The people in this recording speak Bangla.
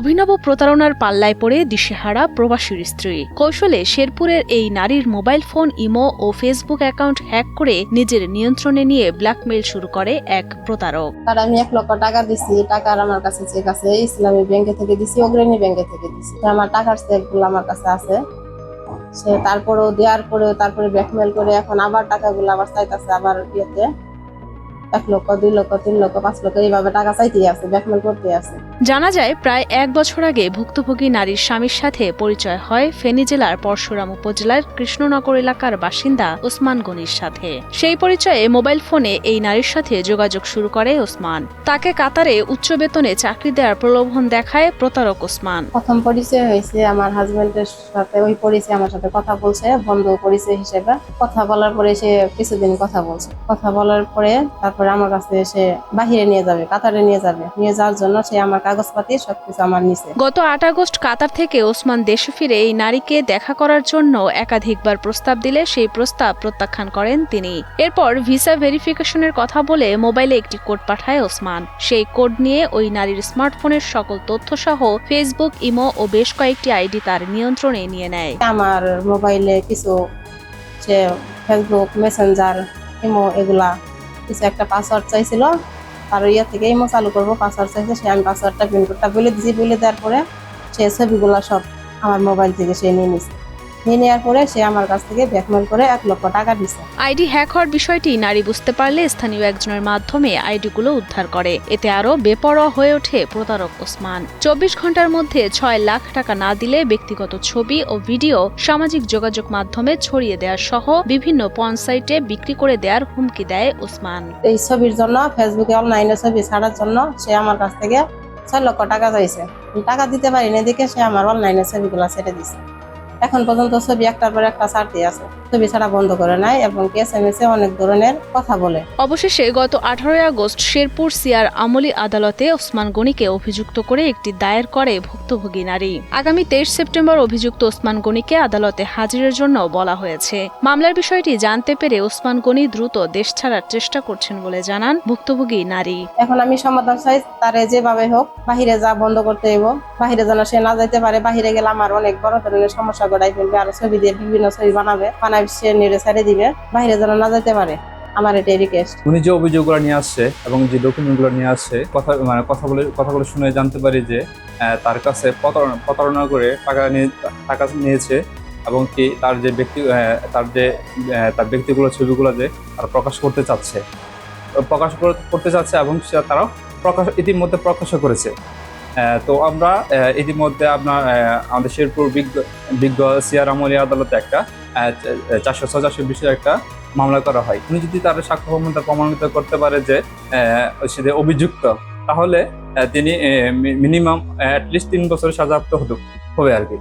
অভিনব প্রতারণার পাল্লায় পড়ে দিশেহারা প্রবাসীর স্ত্রী। কৌশলে শেরপুরের এই নারীর মোবাইল ফোন, ইমো ও ফেসবুক অ্যাকাউন্ট হ্যাক করে নিজের নিয়ন্ত্রণে নিয়ে ব্ল্যাকমেইল শুরু করে এক প্রতারক। তার আমি এক লক্ষ টাকা দিছি, টাকার আমার কাছে চেক আছে ইসলামী ব্যাংকে থেকে দিছি, অগ্রণী ব্যাংকে থেকে দিছি। আমার টাকার চেকগুলো আমার কাছে আছে। সে তারপরেও দেওয়ার পরেও তারপরে ব্ল্যাকমেল করে এখন আবার টাকাগুলো আবার চাইতেছে আবার ইয়েতে। এক লক্ষ দুই লক্ষ তিন লক্ষ পাঁচ লক্ষ এইভাবে টাকা চাইতেই আছে ব্ল্যাকমেল করতে আছে। জানা যায় প্রায় এক বছর আগে ভুক্তভোগী নারীর স্বামীর সাথে পরিচয় হয় ফেনী জেলার পরশুরাম উপজেলার কৃষ্ণনগর এলাকার বাসিন্দা ওসমান গনির সাথে। সেই পরিচয়ে মোবাইল ফোনে এই নারীর সাথে যোগাযোগ শুরু করে ওসমান। তাকে কাতারে উচ্চ বেতনে চাকরি দেওয়ার প্রলোভন দেখায় প্রতারক ওসমান। প্রথম পরিচয় হয়েছে আমার হাজবেন্ডের সাথে ওই পরিচয় আমার সাথে কথা বলছে বন্ধু পরিচয় হিসেবে। কথা বলার পরে সে কিছুদিন কথা বলছে। কথা বলার পরে তারপরে আমার কাছে সে বাহিরে নিয়ে যাবে কাতারে নিয়ে যাবে। নিয়ে যাওয়ার জন্য সে আমার কাগজপাতি সবকিছু আমার নিচে গত আট আগস্ট কাতার থেকে ওসমান দেশে ফিরে এই নারীকে দেখা করার জন্য একাধিকবার প্রস্তাব দিলে সেই প্রস্তাব প্রত্যাখ্যান করেন তিনি। এরপর ভিসা ভেরিফিকেশনের কথা বলে মোবাইলে একটি কোড পাঠায় ওসমান। সেই কোড নিয়ে ওই নারীর স্মার্টফোনের সকল তথ্য সহ ফেসবুক ইমো ও বেশ কয়েকটি আইডি তার নিয়ন্ত্রণে নিয়ে নেয়। আমার মোবাইলে কিছু সে ফেসবুক মেসেঞ্জার ইমো এগুলা কিছু একটা পাসওয়ার্ড চাইছিল। তার ইয়ে থেকে আমি চালু করব পাসওয়ার্ড চাইছে সে আমি পাসওয়ার্ডটা পিনকোডটা বলে দিয়েছি বলে দেওয়ার পরে সে ছবিগুলো সব আমার মোবাইল থেকে সে নিয়ে নিছে। নিয়ে নেওয়ার পরে সে আমার কাছ থেকে ব্যাকমেল করে এক লক্ষ টাকা দিছে। আইডি হ্যাক হওয়ার বিষয়টি নারী বুঝতে পারলে স্থানীয় একজনের মাধ্যমে আইডিগুলো উদ্ধার করে। এতে আরও বেপরোয়া হয়ে ওঠে প্রতারক ওসমান। চব্বিশ ঘণ্টার মধ্যে ছয় লাখ টাকা না দিলে ব্যক্তিগত ছবি ও ভিডিও সামাজিক যোগাযোগ মাধ্যমে ছড়িয়ে দেওয়ার সহ বিভিন্ন সাইটে বিক্রি করে দেওয়ার হুমকি দেয় ওসমান। এই ছবির জন্য ফেসবুকে অনলাইনে ছবি ছাড়ার জন্য সে আমার কাছ থেকে ছয় লক্ষ টাকা চাইছে। টাকা দিতে পারিনি দেখে সে আমার অনলাইনে ছবিগুলো ছেড়ে দিছে। এখন পর্যন্ত ছবি একটার পর একটা ছাড়তে আছে। ছবি ছাড়া বন্ধ করে নাই এবং এস এম এস এ অনেক ধরনের কথা বলে। অবশেষে গত আঠারোই আগস্ট শেরপুর সিয়ার আমলি আদালতে ওসমান গনিকে অভিযুক্ত করে একটি দায়ের করে ভুক্তভোগী নারী। আগামী তেইশ সেপ্টেম্বর অভিযুক্ত ওসমান গনিকে আদালতে হাজিরের জন্য বলা হয়েছে। মামলার বিষয়টি জানতে পেরে ওসমান গনি দ্রুত দেশ ছাড়ার চেষ্টা করছেন বলে জানান ভুক্তভোগী নারী। এখন আমি সমাধান চাই তারে যেভাবে হোক বাহিরে যা বন্ধ করতে হইব বাহিরে যেন সে না যাইতে পারে বাহিরে গেলে আমার অনেক বড় ধরনের সমস্যা গড়াই ফেলবে আর ছবি দিয়ে বিভিন্ন ছবি বানাবে বানাই সে নেড়ে ছেড়ে দিবে বাহিরে যেন না যাইতে পারে। আমার এটাই রিকোয়েস্ট উনি যে নিয়ে আসছে এবং যে ডকুমেন্টগুলো নিয়ে আসছে, কথা মানে কথা বলে, কথাগুলো শুনে জানতে পারি যে তার কাছে প্রতারণা প্রতারণা করে টাকা নিয়ে, টাকা নিয়েছে এবং কি তার যে ব্যক্তি তার যে তার ব্যক্তিগুলো, ছবিগুলো যে তারা প্রকাশ করতে চাচ্ছে। প্রকাশ কর- করতে চাচ্ছে এবং তারাও প্রকাশ, ইতিমধ্যে প্রকাশ করেছে। তো আমরা ইতিমধ্যে আপনার আমাদের শেরপুর বিজ্ঞ সিয়ার আমলি আদালতে একটা চারশো ছয় বিষয়ে একটা মামলা করা হয়। উনি যদি তার সাক্ষ্য ক্ষমতা প্রমাণিত করতে পারে যে সে অভিযুক্ত, তাহলে তিনি মিনিমাম অ্যাটলিস্ট তিন বছরের হতো হবে আর কি।